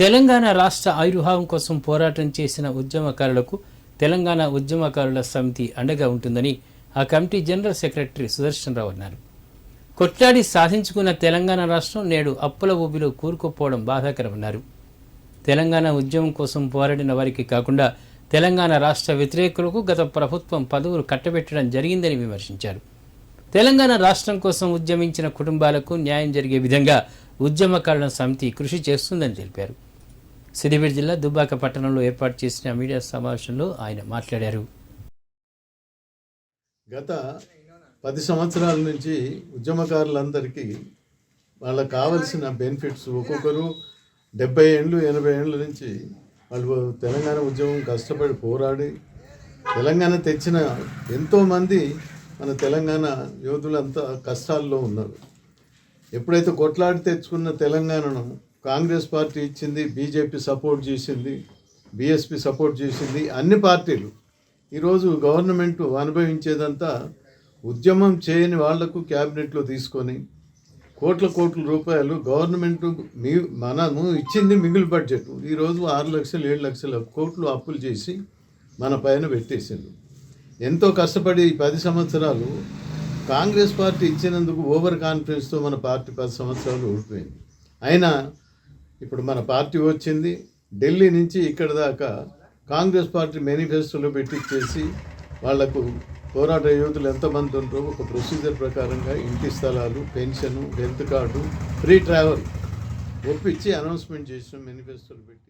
తెలంగాణ రాష్ట్ర ఆయుర్భావం కోసం పోరాటం చేసిన ఉద్యమకారులకు తెలంగాణ ఉద్యమకారుల సమితి అండగా ఉంటుందని ఆ committee general secretary Sudarshan Rao అన్నారు. కొట్లాడి సాధించుకున్న తెలంగాణ రాష్ట్రం నేడు అప్పుల ఊబిలో కూరుకుపోవడం బాధాకరమన్నారు. తెలంగాణ ఉద్యమం కోసం పోరాడిన వారికి కాకుండా తెలంగాణ రాష్ట్ర వ్యతిరేకులకు గత ప్రభుత్వం పదవులు కట్టబెట్టడం జరిగిందని విమర్శించారు. తెలంగాణ రాష్ట్రం కోసం ఉద్యమించిన కుటుంబాలకు న్యాయం జరిగే విధంగా ఉద్యమకారుల సమితి కృషి చేస్తుందని తెలిపారు. సిద్దిపేట జిల్లా దుబ్బాక పట్టణంలో ఏర్పాటు చేసిన మీడియా సమావేశంలో ఆయన మాట్లాడారు. గత పది సంవత్సరాల నుంచి ఉద్యమకారులందరికీ వాళ్ళకి కావలసిన బెనిఫిట్స్ ఒక్కొక్కరు డెబ్బై ఏళ్ళు ఎనభై ఏళ్ళ నుంచి వాళ్ళు తెలంగాణ ఉద్యమం కష్టపడి పోరాడి తెలంగాణ తెచ్చిన ఎంతోమంది మన తెలంగాణ యోధులంతా కష్టాల్లో ఉన్నారు. ఎప్పుడైతే కొట్లాడి తెచ్చుకున్న తెలంగాణను కాంగ్రెస్ పార్టీ ఇచ్చింది బీజేపీ సపోర్ట్ చేసింది బీఎస్పీ సపోర్ట్ చేసింది అన్ని పార్టీలు. ఈరోజు గవర్నమెంట్ అనుభవించేదంతా ఉద్యమం చేయని వాళ్ళకు క్యాబినెట్లో తీసుకొని కోట్ల కోట్ల రూపాయలు గవర్నమెంట్ మీ మనము ఇచ్చింది మిగులు బడ్జెట్. ఈరోజు ఆరు లక్షలు ఏడు లక్షల కోట్లు అప్పులు చేసి మన పైన పెట్టేసిండు ఎంతో కష్టపడి ఈ పది సంవత్సరాలు కాంగ్రెస్ పార్టీ ఇచ్చినందుకు ఓవర్ కాన్ఫిడెన్స్తో మన పార్టీ పది సంవత్సరాలు ఓడిపోయింది అయినా ఇప్పుడు మన పార్టీ వచ్చింది ఢిల్లీ నుంచి ఇక్కడ దాకా కాంగ్రెస్ పార్టీ మేనిఫెస్టోలో పెట్టించేసి వాళ్ళకు పోరాట యోధులు ఎంతమంది ఉంటారో ఒక ప్రొసీజర్ ప్రకారంగా ఇంటి స్థలాలు pension health card free travel ఒప్పించి అనౌన్స్మెంట్ చేసిన మేనిఫెస్టోలు పెట్టి.